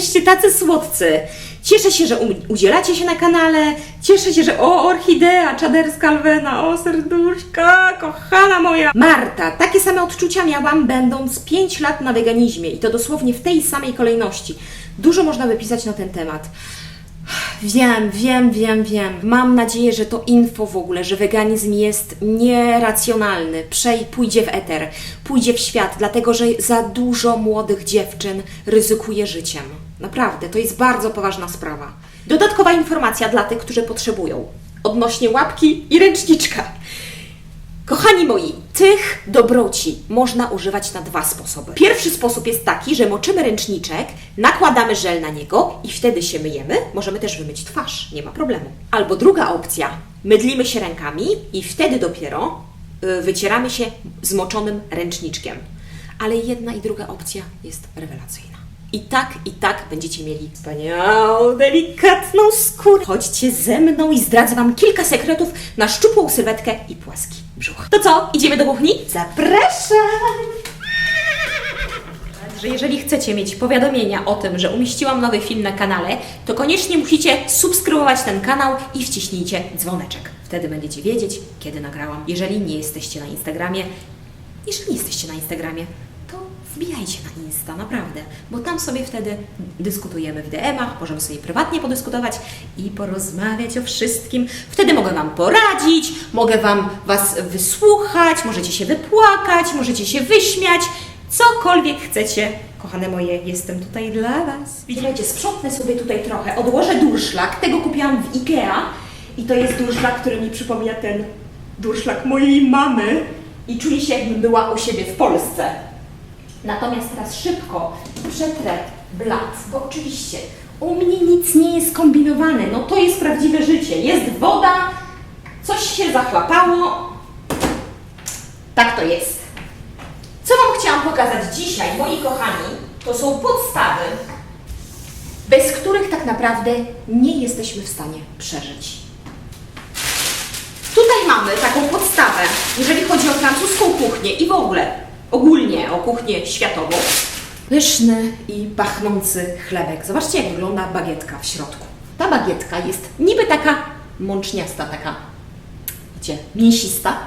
Jesteście tacy słodcy. Cieszę się, że u- udzielacie się na kanale. Cieszę się, że o, orchidea, czaderska alwena, o, serduszka, kochana moja. Marta, takie same odczucia miałam, będąc 5 lat na weganizmie i to dosłownie w tej samej kolejności. Dużo można by pisać na ten temat. Wiem, wiem, wiem, wiem. Mam nadzieję, że to info w ogóle, że weganizm jest nieracjonalny, przej pójdzie w eter, pójdzie w świat, dlatego że za dużo młodych dziewczyn ryzykuje życiem. Naprawdę, to jest bardzo poważna sprawa. Dodatkowa informacja dla tych, którzy potrzebują. Odnośnie łapki i ręczniczka. Kochani moi, tych dobroci można używać na dwa sposoby. Pierwszy sposób jest taki, że moczymy ręczniczek, nakładamy żel na niego i wtedy się myjemy. Możemy też wymyć twarz, nie ma problemu. Albo druga opcja, mydlimy się rękami i wtedy dopiero y, wycieramy się zmoczonym ręczniczkiem. Ale jedna i druga opcja jest rewelacyjna. I tak, i tak będziecie mieli wspaniałą, delikatną skórę. Chodźcie ze mną i zdradzę Wam kilka sekretów na szczupłą sylwetkę i płaski brzuch. To co, idziemy do kuchni? Zapraszam! że jeżeli chcecie mieć powiadomienia o tym, że umieściłam nowy film na kanale, to koniecznie musicie subskrybować ten kanał i wciśnijcie dzwoneczek. Wtedy będziecie wiedzieć, kiedy nagrałam. Jeżeli nie jesteście na Instagramie, jeżeli nie jesteście na Instagramie, to wbijajcie na Insta, naprawdę, bo tam sobie wtedy dyskutujemy w DM-ach, możemy sobie prywatnie podyskutować i porozmawiać o wszystkim. Wtedy mogę Wam poradzić, mogę Wam Was wysłuchać, możecie się wypłakać, możecie się wyśmiać, cokolwiek chcecie. Kochane moje, jestem tutaj dla Was. Widzicie, sprzątnę sobie tutaj trochę, odłożę durszlak, tego kupiłam w Ikea i to jest durszlak, który mi przypomina ten durszlak mojej mamy i czuję się jakbym była u siebie w Polsce. Natomiast teraz szybko przetrę blat, bo oczywiście u mnie nic nie jest kombinowane. No to jest prawdziwe życie. Jest woda, coś się zachlapało. Tak to jest. Co Wam chciałam pokazać dzisiaj, moi kochani, to są podstawy, bez których tak naprawdę nie jesteśmy w stanie przeżyć. Tutaj mamy taką podstawę, jeżeli chodzi o francuską kuchnię i w ogóle ogólnie o kuchnię światową. Pyszny i pachnący chlebek. Zobaczcie, jak wygląda bagietka w środku. Ta bagietka jest niby taka mączniasta, taka, wiecie, mięsista,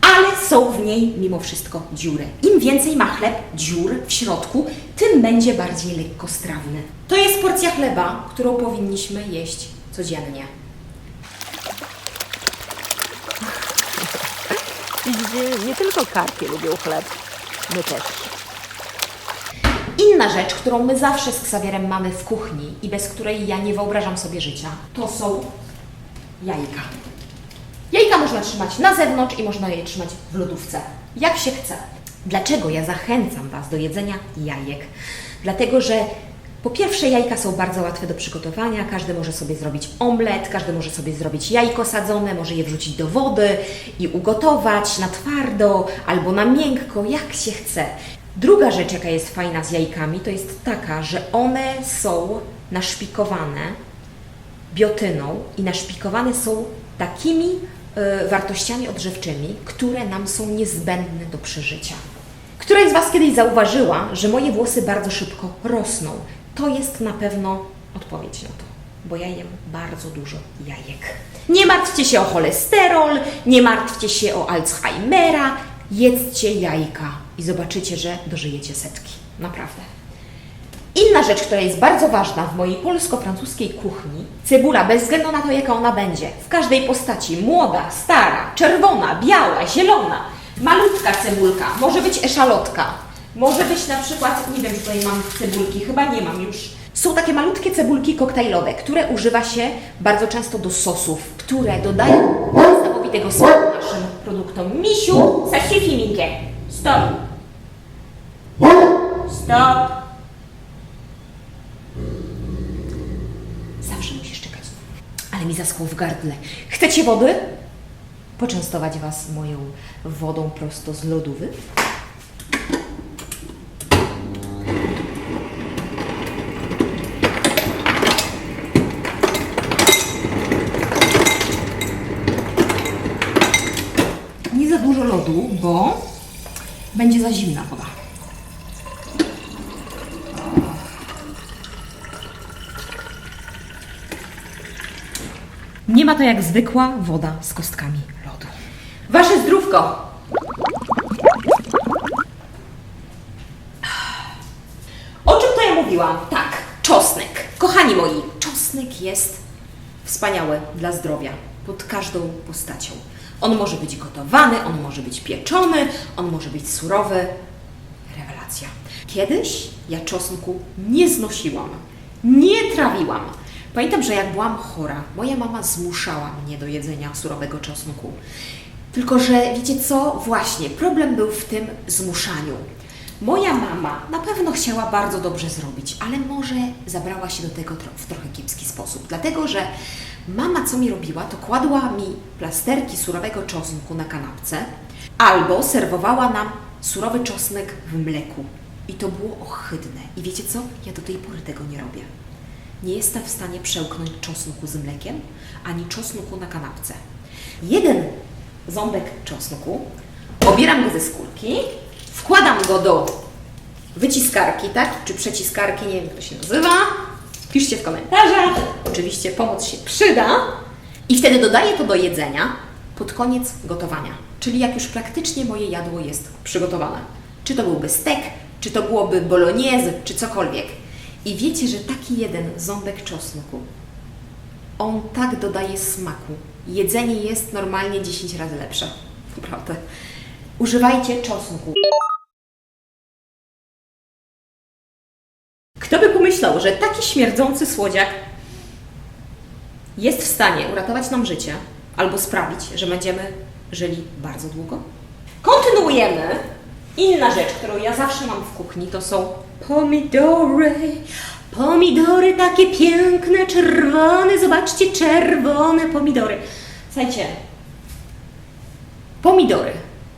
ale są w niej mimo wszystko dziury. Im więcej ma chleb dziur w środku, tym będzie bardziej lekkostrawny. To jest porcja chleba, którą powinniśmy jeść codziennie. Widzicie, nie tylko karpie lubią chleb, my też. Inna rzecz, którą my zawsze z Ksawierem mamy w kuchni i bez której ja nie wyobrażam sobie życia, to są jajka. Jajka można trzymać na zewnątrz i można je trzymać w lodówce, jak się chce. Dlaczego ja zachęcam Was do jedzenia jajek? Dlatego, że po pierwsze jajka są bardzo łatwe do przygotowania, każdy może sobie zrobić omlet, każdy może sobie zrobić jajko sadzone, może je wrzucić do wody i ugotować na twardo albo na miękko, jak się chce. Druga rzecz, jaka jest fajna z jajkami, to jest taka, że one są naszpikowane biotyną i naszpikowane są takimi e, wartościami odżywczymi, które nam są niezbędne do przeżycia. Któraś z Was kiedyś zauważyła, że moje włosy bardzo szybko rosną. To jest na pewno odpowiedź na to, bo ja jem bardzo dużo jajek. Nie martwcie się o cholesterol, nie martwcie się o Alzheimera, jedzcie jajka i zobaczycie, że dożyjecie setki. Naprawdę. Inna rzecz, która jest bardzo ważna w mojej polsko-francuskiej kuchni, cebula, bez względu na to, jaka ona będzie, w każdej postaci, młoda, stara, czerwona, biała, zielona, malutka cebulka, może być eszalotka, może być na przykład, nie wiem, czy tutaj mam cebulki, chyba nie mam już. Są takie malutkie cebulki koktajlowe, które używa się bardzo często do sosów, które dodają niesamowitego smaku naszym produktom. Misiu, ça suffit, Minkę. Stop. Stop. Zawsze musisz czekać. Ale mi zaschło w gardle. Chcecie wody? Poczęstować Was moją wodą prosto z lodówy? za zimna woda. Nie ma to jak zwykła woda z kostkami lodu. Wasze zdrówko! O czym to ja mówiłam? Tak, czosnek. Kochani moi, czosnek jest wspaniały dla zdrowia pod każdą postacią. On może być gotowany, on może być pieczony, on może być surowy. Rewelacja. Kiedyś ja czosnku nie znosiłam, nie trawiłam. Pamiętam, że jak byłam chora, moja mama zmuszała mnie do jedzenia surowego czosnku. Tylko, że wiecie co? Właśnie, problem był w tym zmuszaniu. Moja mama na pewno chciała bardzo dobrze zrobić, ale może zabrała się do tego w trochę kiepski sposób. Dlatego, że mama co mi robiła, to kładła mi plasterki surowego czosnku na kanapce albo serwowała nam surowy czosnek w mleku. I to było ohydne. I wiecie co? Ja do tej pory tego nie robię. Nie jestem w stanie przełknąć czosnku z mlekiem, ani czosnku na kanapce. Jeden ząbek czosnku, obieram go ze skórki, wkładam go do wyciskarki, tak? Czy przeciskarki, nie wiem jak to się nazywa. Piszcie w komentarzach. Oczywiście pomoc się przyda. I wtedy dodaję to do jedzenia pod koniec gotowania. Czyli jak już praktycznie moje jadło jest przygotowane. Czy to byłby stek, czy to byłoby bolognese, czy cokolwiek. I wiecie, że taki jeden ząbek czosnku, on tak dodaje smaku. Jedzenie jest normalnie 10 razy lepsze. Naprawdę. Używajcie czosnku. Kto by pomyślał, że taki śmierdzący słodziak jest w stanie uratować nam życie albo sprawić, że będziemy żyli bardzo długo? Kontynuujemy. Inna rzecz, którą ja zawsze mam w kuchni, to są pomidory. Pomidory takie piękne, czerwone. Zobaczcie, czerwone pomidory. Słuchajcie, pomidory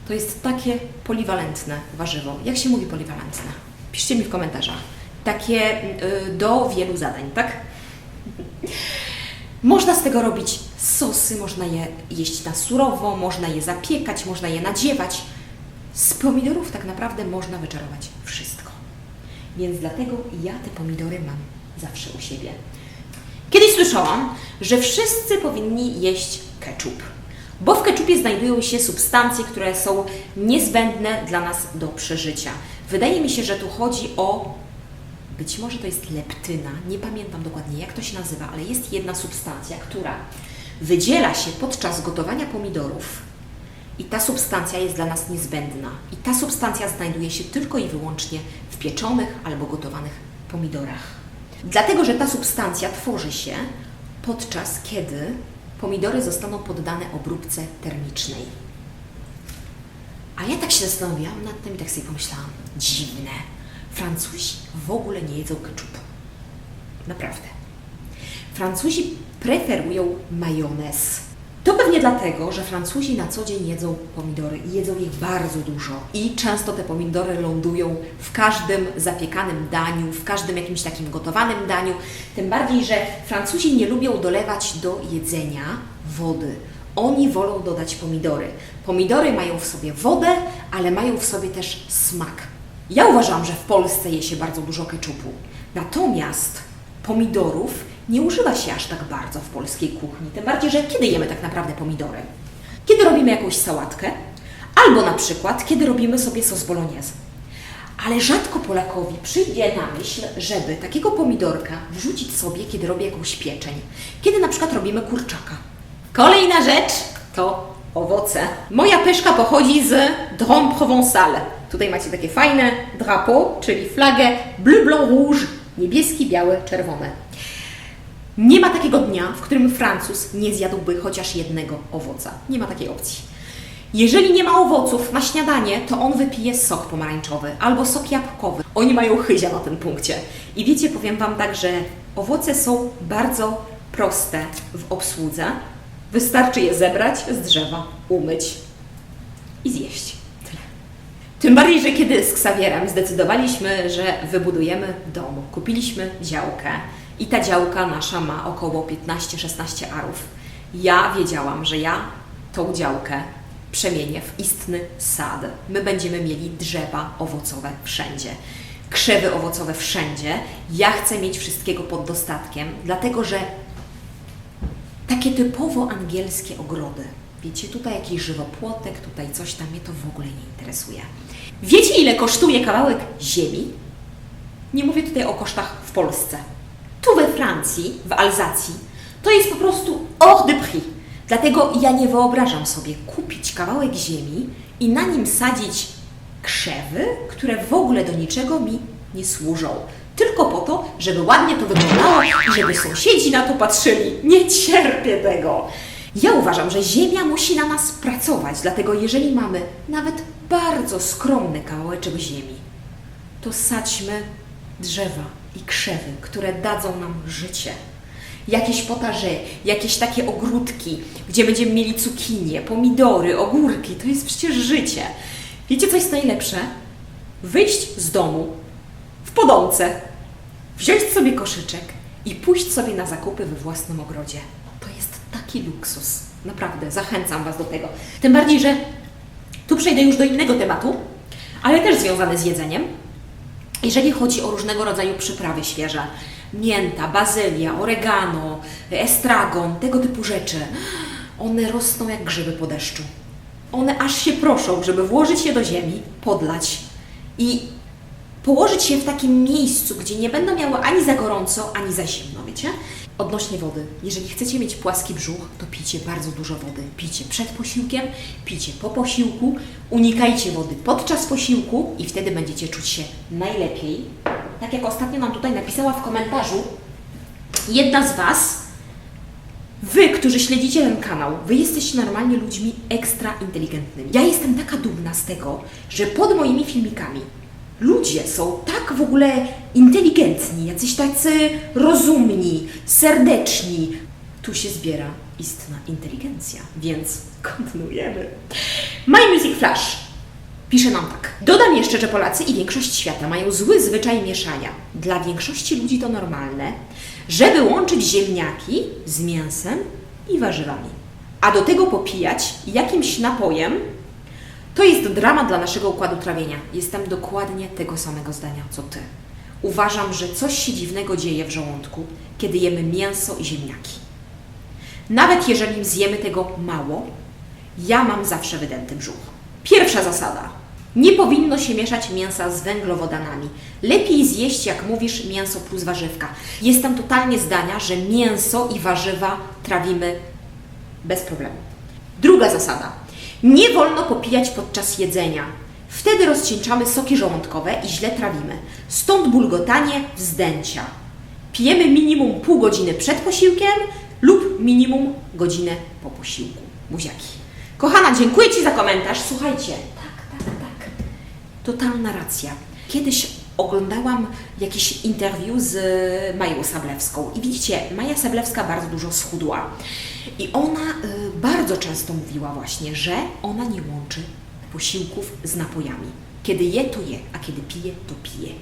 to jest takie poliwalentne warzywo. Jak się mówi poliwalentne? Piszcie mi w komentarzach. Takie y, do wielu zadań, tak? Można z tego robić sosy, można je jeść na surowo, można je zapiekać, można je nadziewać. Z pomidorów tak naprawdę można wyczarować wszystko. Więc dlatego ja te pomidory mam zawsze u siebie. Kiedyś słyszałam, że wszyscy powinni jeść ketchup, bo w ketchupie znajdują się substancje, które są niezbędne dla nas do przeżycia. Wydaje mi się, że tu chodzi o być może to jest leptyna, nie pamiętam dokładnie jak to się nazywa, ale jest jedna substancja, która wydziela się podczas gotowania pomidorów i ta substancja jest dla nas niezbędna. I ta substancja znajduje się tylko i wyłącznie w pieczonych albo gotowanych pomidorach. Dlatego, że ta substancja tworzy się podczas kiedy pomidory zostaną poddane obróbce termicznej. A ja tak się zastanawiałam nad tym i tak sobie pomyślałam, dziwne. Francuzi w ogóle nie jedzą keczupu. Naprawdę. Francuzi preferują majonez. To pewnie dlatego, że Francuzi na co dzień jedzą pomidory i jedzą ich bardzo dużo. I często te pomidory lądują w każdym zapiekanym daniu, w każdym jakimś takim gotowanym daniu. Tym bardziej, że Francuzi nie lubią dolewać do jedzenia wody. Oni wolą dodać pomidory. Pomidory mają w sobie wodę, ale mają w sobie też smak. Ja uważam, że w Polsce je się bardzo dużo keczupu. Natomiast pomidorów nie używa się aż tak bardzo w polskiej kuchni. Tym bardziej, że kiedy jemy tak naprawdę pomidory? Kiedy robimy jakąś sałatkę, albo na przykład kiedy robimy sobie sos bolognese. Ale rzadko Polakowi przyjdzie na myśl, żeby takiego pomidorka wrzucić sobie, kiedy robi jakąś pieczeń. Kiedy na przykład robimy kurczaka. Kolejna rzecz to owoce. Moja pyszka pochodzi z Drôme Provençal. Tutaj macie takie fajne drapeau, czyli flagę bleu, blanc, rouge, niebieski, biały, czerwony. Nie ma takiego dnia, w którym Francuz nie zjadłby chociaż jednego owoca. Nie ma takiej opcji. Jeżeli nie ma owoców na śniadanie, to on wypije sok pomarańczowy albo sok jabłkowy. Oni mają chyzia na tym punkcie. I wiecie, powiem Wam tak, że owoce są bardzo proste w obsłudze. Wystarczy je zebrać z drzewa, umyć i zjeść. Tym bardziej, że kiedy z Ksawierem zdecydowaliśmy, że wybudujemy dom, kupiliśmy działkę i ta działka nasza ma około 15-16 arów. Ja wiedziałam, że ja tą działkę przemienię w istny sad. My będziemy mieli drzewa owocowe wszędzie. Krzewy owocowe wszędzie. Ja chcę mieć wszystkiego pod dostatkiem, dlatego że takie typowo angielskie ogrody. Wiecie, tutaj jakiś żywopłotek, tutaj coś tam, mnie to w ogóle nie interesuje. Wiecie, ile kosztuje kawałek ziemi? Nie mówię tutaj o kosztach w Polsce. Tu we Francji, w Alzacji, to jest po prostu hors de prix. Dlatego ja nie wyobrażam sobie kupić kawałek ziemi i na nim sadzić krzewy, które w ogóle do niczego mi nie służą. Tylko po to, żeby ładnie to wyglądało i żeby sąsiedzi na to patrzyli. Nie cierpię tego. Ja uważam, że ziemia musi na nas pracować, dlatego jeżeli mamy nawet bardzo skromny kawałeczek ziemi, to sadźmy drzewa i krzewy, które dadzą nam życie. Jakieś potaże, jakieś takie ogródki, gdzie będziemy mieli cukinie, pomidory, ogórki. To jest przecież życie. Wiecie, co jest najlepsze? Wyjść z domu w podące, wziąć sobie koszyczek i pójść sobie na zakupy we własnym ogrodzie. To jest taki luksus. Naprawdę, zachęcam Was do tego. Tym bardziej, że tu przejdę już do innego tematu, ale też związany z jedzeniem. Jeżeli chodzi o różnego rodzaju przyprawy świeże, mięta, bazylia, oregano, estragon, tego typu rzeczy, one rosną jak grzyby po deszczu. One aż się proszą, żeby włożyć je do ziemi, podlać i położyć je w takim miejscu, gdzie nie będą miały ani za gorąco, ani za zimno, wiecie? Odnośnie wody, jeżeli chcecie mieć płaski brzuch, to pijcie bardzo dużo wody. Pijcie przed posiłkiem, pijcie po posiłku, unikajcie wody podczas posiłku i wtedy będziecie czuć się najlepiej. Tak jak ostatnio nam tutaj napisała w komentarzu jedna z Was, Wy, którzy śledzicie ten kanał, Wy jesteście normalnie ludźmi ekstra inteligentnymi. Ja jestem taka dumna z tego, że pod moimi filmikami ludzie są tak w ogóle inteligentni, jacyś tacy rozumni, serdeczni. Tu się zbiera istna inteligencja, więc kontynuujemy. My Music Flash pisze nam tak. Dodam jeszcze, że Polacy i większość świata mają zły zwyczaj mieszania. Dla większości ludzi to normalne, żeby łączyć ziemniaki z mięsem i warzywami. A do tego popijać jakimś napojem, to jest dramat dla naszego układu trawienia. Jestem dokładnie tego samego zdania co Ty. Uważam, że coś się dziwnego dzieje w żołądku, kiedy jemy mięso i ziemniaki. Nawet jeżeli zjemy tego mało, ja mam zawsze wydęty brzuch. Pierwsza zasada. Nie powinno się mieszać mięsa z węglowodanami. Lepiej zjeść, jak mówisz, mięso plus warzywka. Jestem totalnie zdania, że mięso i warzywa trawimy bez problemu. Druga zasada. Nie wolno popijać podczas jedzenia. Wtedy rozcieńczamy soki żołądkowe i źle trawimy. Stąd bulgotanie, wzdęcia. Pijemy minimum pół godziny przed posiłkiem lub minimum godzinę po posiłku. Buziaki. Kochana, dziękuję Ci za komentarz. Słuchajcie, tak, tak, tak. Totalna racja. Kiedyś oglądałam jakieś interview z Mają Sablewską i widzicie, Maja Sablewska bardzo dużo schudła. I ona y, bardzo często mówiła właśnie, że ona nie łączy posiłków z napojami. Kiedy je, to je, a kiedy pije, to pije.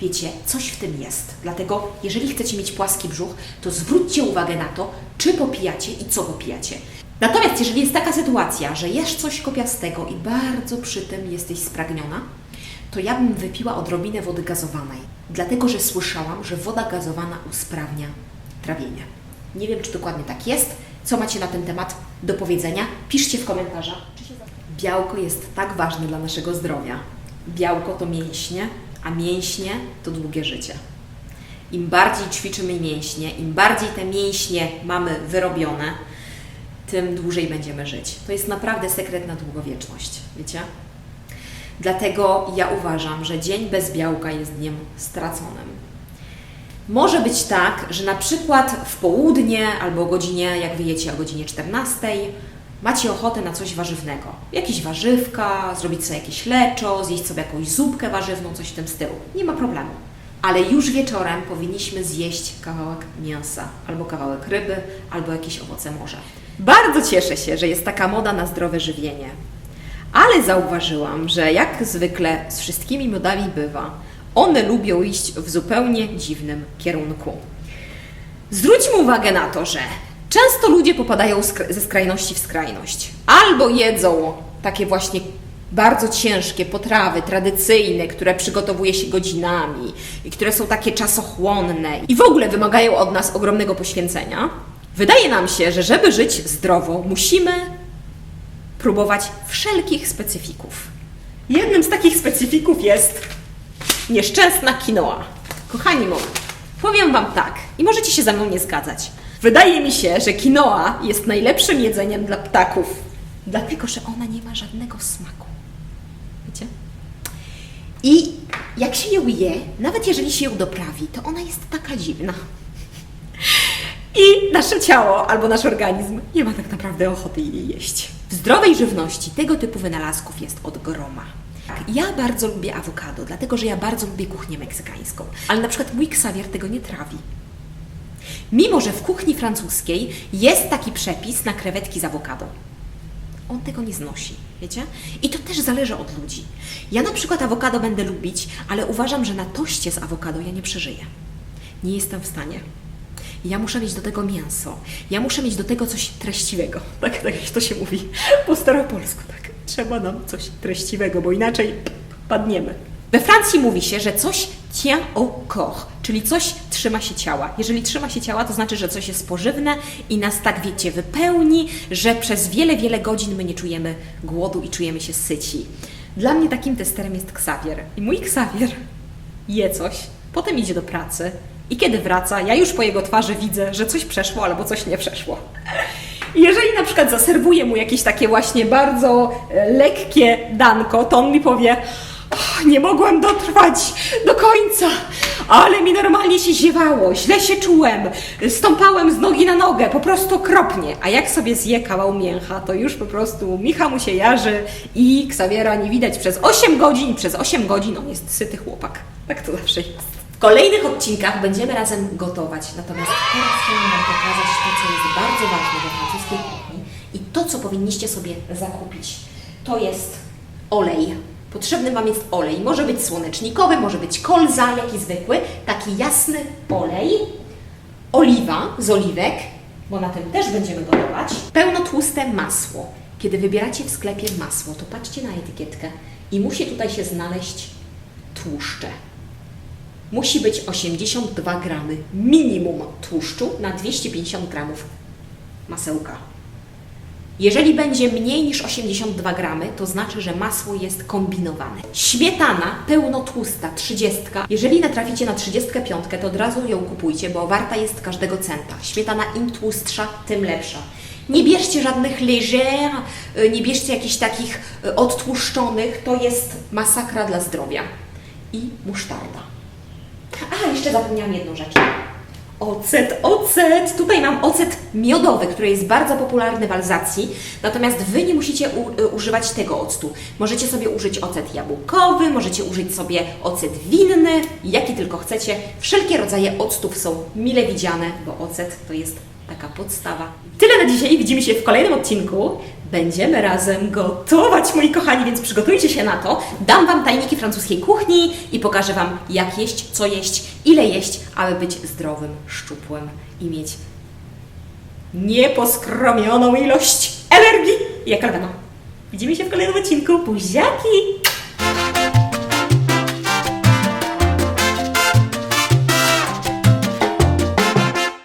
Wiecie, coś w tym jest. Dlatego, jeżeli chcecie mieć płaski brzuch, to zwróćcie uwagę na to, czy popijacie i co popijacie. Natomiast, jeżeli jest taka sytuacja, że jesz coś kopiastego i bardzo przy tym jesteś spragniona, to ja bym wypiła odrobinę wody gazowanej. Dlatego, że słyszałam, że woda gazowana usprawnia trawienie. Nie wiem, czy dokładnie tak jest. Co macie na ten temat do powiedzenia? Piszcie w komentarzach. Białko jest tak ważne dla naszego zdrowia. Białko to mięśnie, a mięśnie to długie życie. Im bardziej ćwiczymy mięśnie, im bardziej te mięśnie mamy wyrobione, tym dłużej będziemy żyć. To jest naprawdę sekret na długowieczność, wiecie? Dlatego ja uważam, że dzień bez białka jest dniem straconym. Może być tak, że na przykład w południe albo o godzinie, jak wyjecie o godzinie 14, macie ochotę na coś warzywnego. Jakieś warzywka, zrobić sobie jakieś leczo, zjeść sobie jakąś zupkę warzywną, coś w tym stylu. Nie ma problemu. Ale już wieczorem powinniśmy zjeść kawałek mięsa, albo kawałek ryby, albo jakieś owoce morza. Bardzo cieszę się, że jest taka moda na zdrowe żywienie. Ale zauważyłam, że jak zwykle z wszystkimi modami bywa, one lubią iść w zupełnie dziwnym kierunku. Zwróćmy uwagę na to, że często ludzie popadają ze skrajności w skrajność. Albo jedzą takie właśnie bardzo ciężkie potrawy tradycyjne, które przygotowuje się godzinami i które są takie czasochłonne i w ogóle wymagają od nas ogromnego poświęcenia, wydaje nam się, że żeby żyć zdrowo, musimy próbować wszelkich specyfików. Jednym z takich specyfików jest nieszczęsna quinoa. Kochani moi, powiem Wam tak, i możecie się ze mną nie zgadzać. Wydaje mi się, że quinoa jest najlepszym jedzeniem dla ptaków, dlatego że ona nie ma żadnego smaku. Wiecie? I jak się ją je, nawet jeżeli się ją doprawi, to ona jest taka dziwna. I nasze ciało albo nasz organizm nie ma tak naprawdę ochoty jej jeść. W zdrowej żywności tego typu wynalazków jest od groma. Ja bardzo lubię awokado, dlatego że ja bardzo lubię kuchnię meksykańską, ale na przykład mój ksawier tego nie trawi. Mimo, że w kuchni francuskiej jest taki przepis na krewetki z awokado. On tego nie znosi, wiecie? I to też zależy od ludzi. Ja na przykład awokado będę lubić, ale uważam, że na toście z awokado ja nie przeżyję. Nie jestem w stanie. Ja muszę mieć do tego mięso. Ja muszę mieć do tego coś treściwego. Tak, tak jak to się mówi po staropolsku, tak. Trzeba nam coś treściwego, bo inaczej padniemy. We Francji mówi się, że coś tient au corps, czyli coś trzyma się ciała. Jeżeli trzyma się ciała, to znaczy, że coś jest pożywne i nas tak, wiecie, wypełni, że przez wiele, wiele godzin my nie czujemy głodu i czujemy się syci. Dla mnie takim testerem jest Xavier. I mój Xavier je coś, potem idzie do pracy i kiedy wraca, ja już po jego twarzy widzę, że coś przeszło albo coś nie przeszło. Jeżeli na przykład zaserwuję mu jakieś takie właśnie bardzo e, lekkie danko, to on mi powie: "Och, Nie mogłem dotrwać do końca, ale mi normalnie się ziewało, źle się czułem, stąpałem z nogi na nogę, po prostu okropnie. A jak sobie zje kawał mięcha, to już po prostu Micha mu się jarzy i Ksawiera nie widać przez 8 godzin. Przez 8 godzin on jest syty chłopak. Tak to zawsze jest. W kolejnych odcinkach będziemy razem gotować, natomiast teraz chciałam Wam pokazać to, co jest bardzo ważne we francuskiej kuchni i to, co powinniście sobie zakupić. To jest olej. Potrzebny Wam jest olej. Może być słonecznikowy, może być kolza, jaki zwykły, taki jasny olej, oliwa z oliwek, bo na tym też będziemy gotować, pełnotłuste masło. Kiedy wybieracie w sklepie masło, to patrzcie na etykietkę i musi tutaj się znaleźć tłuszcze. Musi być 82 gramy minimum tłuszczu na 250 gramów masełka. Jeżeli będzie mniej niż 82 gramy, to znaczy, że masło jest kombinowane. Śmietana pełnotłusta 30. Jeżeli natraficie na 35, to od razu ją kupujcie, bo warta jest każdego centa. Śmietana im tłustsza, tym lepsza. Nie bierzcie żadnych légère, y, nie bierzcie jakichś takich y, odtłuszczonych, to jest masakra dla zdrowia. I musztarda. A, jeszcze zapomniałam jedną rzecz. Ocet, ocet! Tutaj mam ocet miodowy, który jest bardzo popularny w Alzacji, natomiast Wy nie musicie u, y, używać tego octu. Możecie sobie użyć ocet jabłkowy, możecie użyć sobie ocet winny, jaki tylko chcecie. Wszelkie rodzaje octów są mile widziane, bo ocet to jest taka podstawa. Tyle na dzisiaj, widzimy się w kolejnym odcinku. Będziemy razem gotować, moi kochani, więc przygotujcie się na to. Dam Wam tajniki francuskiej kuchni i pokażę Wam, jak jeść, co jeść, ile jeść, aby być zdrowym, szczupłym i mieć nieposkromioną ilość energii jak. Widzimy się w kolejnym odcinku. Buziaki!